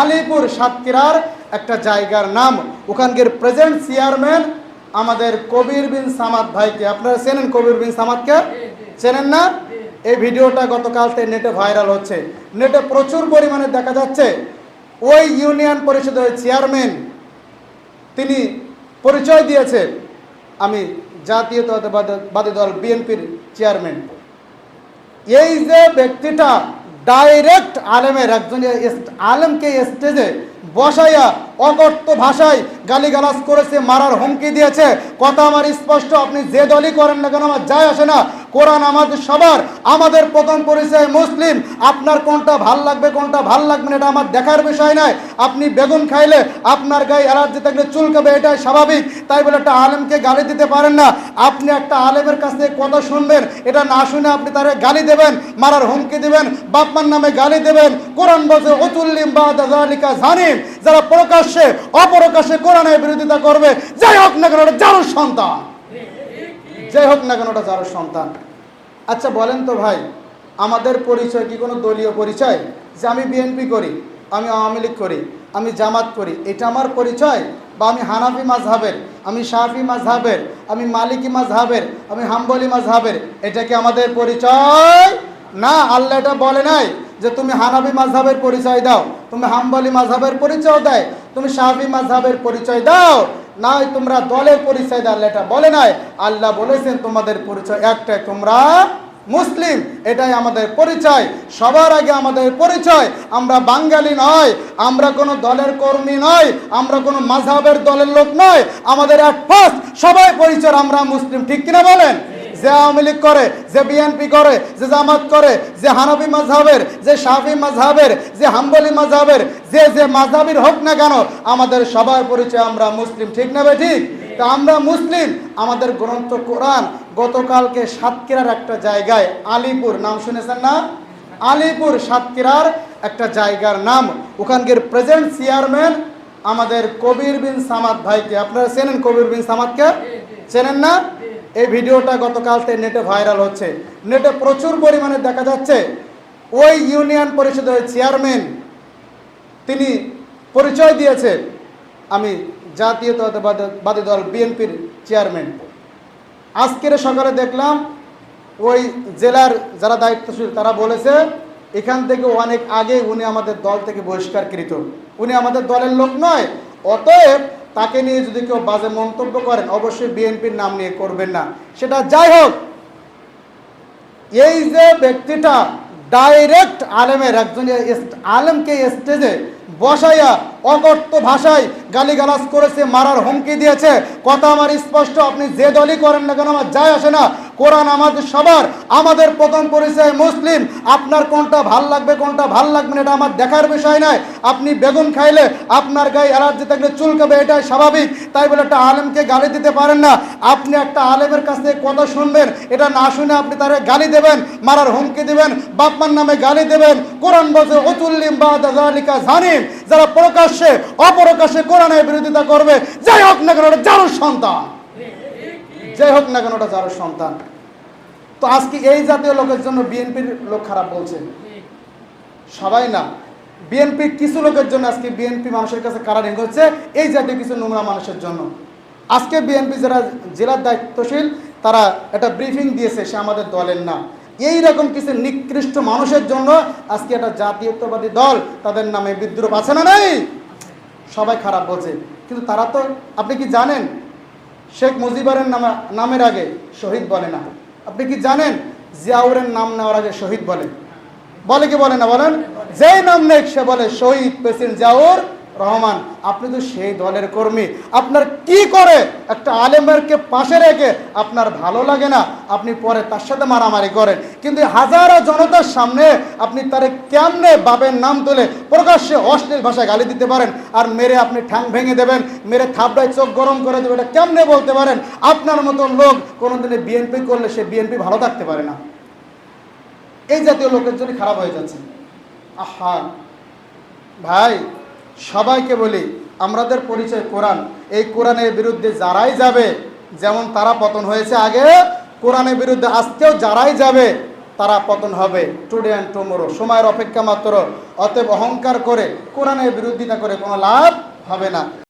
আলিপুর সাতক্ষীরার একটা জায়গার নাম। ওখানকার প্রেজেন্ট চেয়ারম্যান আমাদের কবির বিন সামাদ ভাইকে। আপনারা চেনেন কবির বিন সামাদকে? চেনেন না? এই ভিডিওটা গতকালতে নেটে ভাইরাল হচ্ছে। নেটে প্রচুর পরিমাণে দেখা যাচ্ছে। ওই ইউনিয়ন পরিষদের চেয়ারম্যান তিনি পরিচয় দিয়েছে। আমি জাতীয়তাবাদী দল বিএনপির চেয়ারম্যান এই যে ব্যক্তিটা ডাইরেক্ট আলেমের একজন আলেমকে স্টেজে বসাইয়া অকর্ত ভাষায় গালিগালাজ করেছে, মারার হুমকি দিয়েছে। কথা আমার স্পষ্ট, আপনি যে দলই করেন না কেন, আমার যায় আসে না। কোরআন আমাদের সবার, আমাদের প্রথম পরিচয় মুসলিম। আপনার কোনটা ভালো লাগবে, কোনটা ভালো লাগবে না, এটা আমার দেখার বিষয় নয়। আপনি বেগুন খাইলে আপনার গায়ে অ্যালার্জি থাকলে চুলকাবে, এটাই স্বাভাবিক। তাই বলে একটা আলেমকে গালি দিতে পারেন না। আপনি একটা আলেমের কাছ থেকে কথা শুনবেন, এটা না শুনে আপনি তারে গালি দেবেন, মারার হুমকি দিবেন, বাপমার নামে গালি দেবেন। কোরআন বলছে অতুল্লিম বা দালিকা জানিম। যারা প্রকাশ্যে, অপরকাশ্যে কোরআনের বিরোধিতা করবে, যাই হোক না কেন, ওটা যারোর সন্তান। যাই হোক না কেন, ওটা যারোর সন্তান। আচ্ছা বলেন তো ভাই, আমাদের পরিচয় কি কোনো দলীয় পরিচয়? যে আমি বিএনপি করি, আমি আওয়ামী লীগ করি, আমি জামাত করি, এটা আমার পরিচয়? বা আমি হানাফি মাজহাবের আমি শাফি মাজহাবের আমি মালিকি মাজহাবের আমি হাম্বলি মাজহাবের এটা কি আমাদের পরিচয়? না, আল্লাহ এটা বলে নাই যে তুমি হানাবি মাজহাবের পরিচয় দাও, তুমি হাম্বলি মাজহাবের পরিচয় দেয় তুমি শাফি মাজহাবের পরিচয় দাও। নাই, তোমরা দলের পরিচয় দাও এটা বলে নাই। আল্লাহ বলেছেন, তোমাদের পরিচয় একটাই, তোমরা মুসলিম, এটাই আমাদের পরিচয়। সবার আগে আমাদের পরিচয়, আমরা বাঙালি নয়, আমরা কোনো দলের কর্মী নয়, আমরা কোনো মাঝহাবের দলের লোক নয়। আমাদের এক ফার্স্ট, সবাই পরিচয়, আমরা মুসলিম, ঠিক কিনা বলেন? যে আওয়ামী লীগ করে, যে বিএনপি করে, যে জামাত করে, যে হানবি মাজহাবের যে শাফি মাজহাবের যে হাম্বলি মাজহাবের যে যে মাজহাবির হোক না কেন, আমাদের সবার পরিচয় আমরা মুসলিম, ঠিক না ঠিক? তা আমরা মুসলিম, আমাদের গ্রন্থ কোরআন গতকালকে সাতক্ষীরার একটা জায়গায়, আলিপুর, নাম শুনেছেন না? আলিপুর সাতক্ষীরার একটা জায়গার নাম। ওখানকার প্রেজেন্ট চেয়ারম্যান আমাদের কবির বিন সামাদ ভাইকে, আপনারা চেনেন কবির বিন সামাদকে? চেনেন না? এই ভিডিওটা গতকালতে নেটে ভাইরাল হচ্ছে। নেটে প্রচুর পরিমাণে দেখা যাচ্ছে, ওই ইউনিয়ন পরিষদের চেয়ারম্যান তিনি পরিচয় দিয়েছে আমি জাতীয়তাবাদী দল বিএনপির চেয়ারম্যান। আজকের সকালে দেখলাম, ওই জেলার যারা দায়িত্বশীল তারা বলেছে, এখান থেকে অনেক আগে উনি আমাদের দল থেকে বহিষ্কারকৃত। উনি আমাদের দলের লোক নয়, অতএব তাকে নিয়ে যদি কেউ বাজে মন্তব্য করেন, অবশ্যই বিএনপির নাম নিয়ে করবেন না। সেটা যাই হোক, এই যে ব্যক্তিটা ডাইরেক্ট আলেমের একজন আলেমকে স্টেজে বসাইয়া অকর্ত ভাষায় গালিগালাজ করেছে, মারার হুমকি দিয়েছে, কথা আমার স্পষ্ট, আপনি যে দলই করেন না কেন, আমার যাই আসে না। কোরআন আমাদের সবার, আমাদের প্রথম পরিচয় মুসলিম। আপনার কোনটা ভালো লাগবে, কোনটা ভালো লাগবে না, এটা আমার দেখার বিষয় নয়। আপনি বেগুন খাইলে আপনার গায়ে অ্যালার্জি থাকলে চুলকাবে, এটাই স্বাভাবিক। তাই বলে একটা আলেমকে গালি দিতে পারেন না। আপনি একটা আলেমের কাছ থেকে কথা শুনবেন, এটা না শুনে আপনি তারে গালি দেবেন, মারার হুমকি দিবেন, বাপমার নামে গালি দেবেন। কোরআন বলছে অতুল্লিম বা দালিকা জানিম। যারা প্রকাশ্যে, অপরকাশ্যে কোরআনের বিরোধিতা করবে, যাই হোক না কেন যারোর সন্তান। যাই হোক না কেন, ওটা যারোর সন্তান। তো আজকে এই জাতীয় লোকের জন্য বিএনপির লোক খারাপ বলছে। সবাই না। বিএনপির কিছু লোকের জন্য আজকে বিএনপি মানুষের কাছে কারারিং হচ্ছে? এই জাতীয় কিছু নোংরা মানুষের জন্য। আজকে বিএনপি যারা জেলার দায়িত্বশীল, তারা একটা ব্রিফিং দিয়েছে, সে আমাদের দলের না। এই রকম কিছু নিকৃষ্ট মানুষের জন্য আজকে একটা জাতীয়তাবাদী দল তাদের নামে বিদ্রোহ আছে না নাই? সবাই খারাপ বলছে। কিন্তু তারা তো, আপনি কি জানেন? শেখ মুজিবারের নামে নামের আগে শহীদ বলে না। আপনি কি জানেন জিয়াউরের নাম নেওয়ার আগে শহীদ বলে? বলে কি বলে না বলেন? যে নাম নেই সে বলে শহীদ প্রেসিডেন্ট জিয়াউর। রহমান, আপনি তো সেই দলের কর্মী। আপনার কি করে একটা আলেমেরকে পাশে রেখে আপনার ভালো লাগে না? আপনি পরে তার সাথে মারামারি করেন। কিন্তু হাজারো জনতার সামনে আপনি তার কেমনে বাপের নাম তুলে প্রকাশ্যে অশ্লীল ভাষায় গালি দিতে পারেন আর মেরে আপনি ঠ্যাং ভেঙে দেবেন, মেরে থাপড়ায় চোখ গরম করে দেবেন, এটা কেমনে বলতে পারেন? আপনার মতন লোক কোনোদিনে বিএনপি করলে সে বিএনপি ভালো থাকতে পারে না। এই জাতীয় লোকের জন্য খারাপ হয়ে যাচ্ছে। আহা। ভাই সবাইকে বলি, আমাদের পরিচয় কোরআন। এই কোরআনের বিরুদ্ধে যারাই যাবে, যেমন তারা পতন হয়েছে আগে, কোরআনের বিরুদ্ধে আসতেও যারাই যাবে, তারা পতন হবে। টুডে অ্যান্ড টুমোরো সময়ের অপেক্ষা মাত্র। অতএব অহংকার করে কোরআনের বিরোধিতা করে কোনো লাভ হবে না।